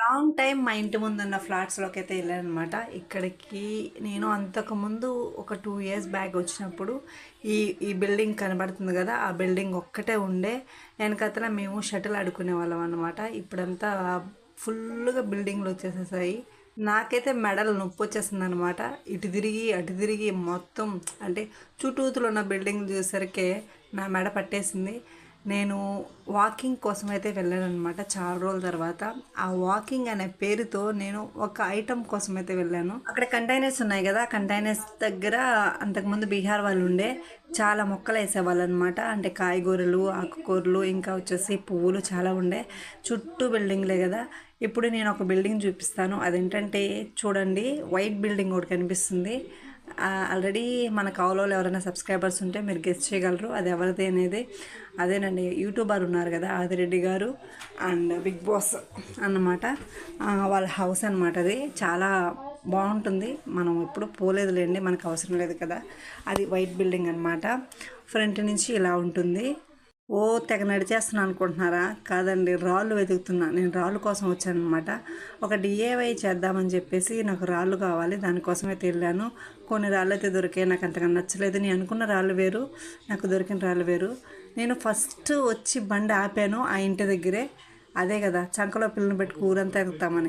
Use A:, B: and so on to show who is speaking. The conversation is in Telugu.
A: లాంగ్ టైం మా ఇంటి ముందున్న ఫ్లాట్స్లోకి అయితే వెళ్ళాను అనమాట ఇక్కడికి నేను అంతకుముందు ఒక టూ ఇయర్స్ బ్యాక్ వచ్చినప్పుడు ఈ ఈ బిల్డింగ్ కనబడుతుంది కదా ఆ బిల్డింగ్ ఒక్కటే ఉండే. వెనకతల మేము షటిల్ ఆడుకునే వాళ్ళం అనమాట ఇప్పుడంతా ఫుల్గా బిల్డింగ్లు వచ్చేసేసాయి. నాకైతే మెడలు నొప్పి వచ్చేసింది అనమాట ఇటు తిరిగి అటు తిరిగి మొత్తం అంటే చుట్టూతులు ఉన్న బిల్డింగ్ చూసేసరికి నా మెడ పట్టేసింది. నేను వాకింగ్ కోసం అయితే వెళ్ళాను అనమాట చాలా రోజుల తర్వాత. ఆ వాకింగ్ అనే పేరుతో నేను ఒక ఐటమ్ కోసం అయితే వెళ్ళాను. అక్కడ కంటైనర్స్ ఉన్నాయి కదా కంటైనర్స్ దగ్గర అంతకుముందు బీహార్ వాళ్ళు ఉండే చాలా మొక్కలు వేసేవాళ్ళు అనమాట అంటే కాయగూరలు ఆకుకూరలు ఇంకా వచ్చేసి పువ్వులు చాలా ఉండే. చుట్టూ బిల్డింగ్లే కదా. ఇప్పుడు నేను ఒక బిల్డింగ్ చూపిస్తాను. అదేంటంటే చూడండి వైట్ బిల్డింగ్ ఒకటి కనిపిస్తుంది. ఆల్రెడీ మన కావులో ఎవరైనా సబ్స్క్రైబర్స్ ఉంటే మీరు గెస్ట్ చేయగలరు. అది ఎవరిది అనేది. అదేనండి యూట్యూబర్ ఉన్నారు కదా ఆదిరెడ్డి గారు అండ్ బిగ్ బాస్ అన్నమాట. వాళ్ళ హౌస్ అన్నమాట అది. చాలా బాగుంటుంది. మనం ఎప్పుడు పోలేదులేండి మనకు అవసరం లేదు కదా. అది వైట్ బిల్డింగ్ అన్నమాట. ఫ్రంట్ నుంచి ఇలా ఉంటుంది. ఓ తెగ నడిచేస్తున్నాను అనుకుంటున్నారా? కాదండి రాళ్ళు వెతుకుతున్నా. నేను రాళ్ళు కోసం వచ్చాను అనమాట ఒక డిఏవై చేద్దామని చెప్పేసి నాకు రాళ్ళు కావాలి దానికోసమే వెళ్ళాను కొన్ని రాళ్ళు అయితే దొరికాయి నాకు అంతగా నచ్చలేదు. నేను అనుకున్న రాళ్ళు వేరు నాకు దొరికిన రాళ్ళు వేరు. నేను ఫస్ట్ వచ్చి బండి ఆపాను ఆ ఇంటి దగ్గరే. అదే కదా చంకలో పిల్లని పెట్టి ఊరంతా ఎగుతామని